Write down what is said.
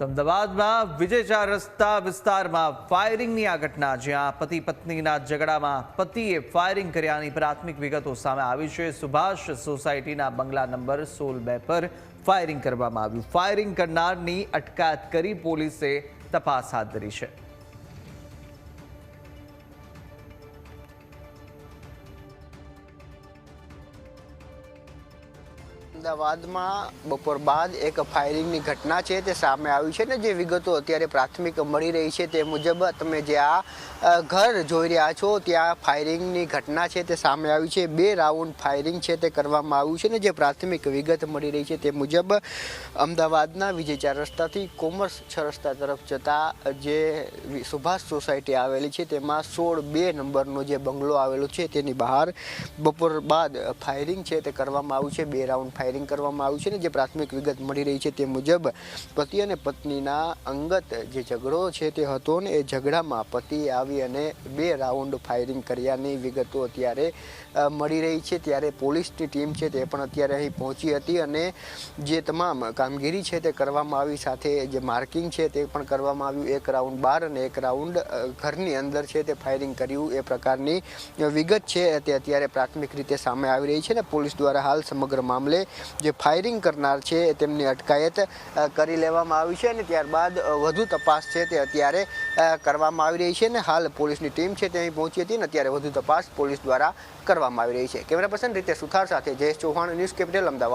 તો અમદાવાદમાં વિજય ચાર રસ્તા વિસ્તારમાં ફાયરિંગની આ ઘટના, જ્યાં પતિ પત્નીના ઝઘડામાં પતિએ ફાયરિંગ કર્યાની પ્રાથમિક વિગતો સામે આવી છે. સુભાષ સોસાયટીના બંગલા નંબર સોળ બે પર ફાયરિંગ કરવામાં આવ્યું. ફાયરિંગ કરનારની અટકાયત કરી પોલીસે તપાસ હાથ ધરી છે. અમદાવાદમાં બપોર બાદ એક ફાયરિંગની ઘટના છે તે સામે આવી છે ને જે વિગતો અત્યારે પ્રાથમિક મળી રહી છે તે મુજબ તમે જે આ ઘર જોઈ રહ્યા છો ત્યાં ફાયરિંગની ઘટના છે તે સામે આવી છે. બે રાઉન્ડ ફાયરિંગ છે તે કરવામાં આવ્યું છે ને જે પ્રાથમિક વિગત મળી રહી છે તે મુજબ અમદાવાદના વિજય ચાર રસ્તાથી કોમર્સ છ રસ્તા તરફ જતા જે સુભાષ સોસાયટી આવેલી છે તેમાં સોળ બે નંબરનો જે બંગલો આવેલો છે તેની બહાર બપોર બાદ ફાયરિંગ છે તે કરવામાં આવ્યું છે. બે રાઉન્ડ ફાયરિંગ કરવામાં આવ્યું છે ને, જે પ્રાથમિક વિગત મળી રહી છે તે મુજબ, પતિ અને પત્નીના અંગત જે ઝઘડો છે તે હતો ને, એ ઝઘડામાં પતિએ આવી અને બે રાઉન્ડ ફાયરિંગ કર્યાની વિગતો અત્યારે મળી રહી છે. ત્યારે પોલીસની ટીમ છે તે પણ અત્યારે અહીં પહોંચી હતી અને જે તમામ કામગીરી છે તે કરવામાં આવી, સાથે જે માર્કિંગ છે તે પણ કરવામાં આવ્યું. એક રાઉન્ડ બહાર અને એક રાઉન્ડ ઘરની અંદર છે તે ફાયરિંગ કર્યું. એ પ્રકારની વિગત છે તે અત્યારે પ્રાથમિક રીતે સામે આવી રહી છે ને, પોલીસ દ્વારા હાલ સમગ્ર મામલે જે ફાયરિંગ કરનાર છે તેમની અટકાયત કરી લેવામાં આવી છે અને ત્યારબાદ વધુ તપાસ છે તે અત્યારે કરવામાં આવી રહી છે અને હાલ પોલીસની ટીમ છે અહીં પહોંચી હતી અને અત્યારે વધુ તપાસ પોલીસ દ્વારા કરવામાં આવી રહી છે. કેમેરા પર્સન રીતે સુથાર સાથે જયેશ ચૌહાણ, ન્યૂઝ કેપિટલ, અમદાવાદ.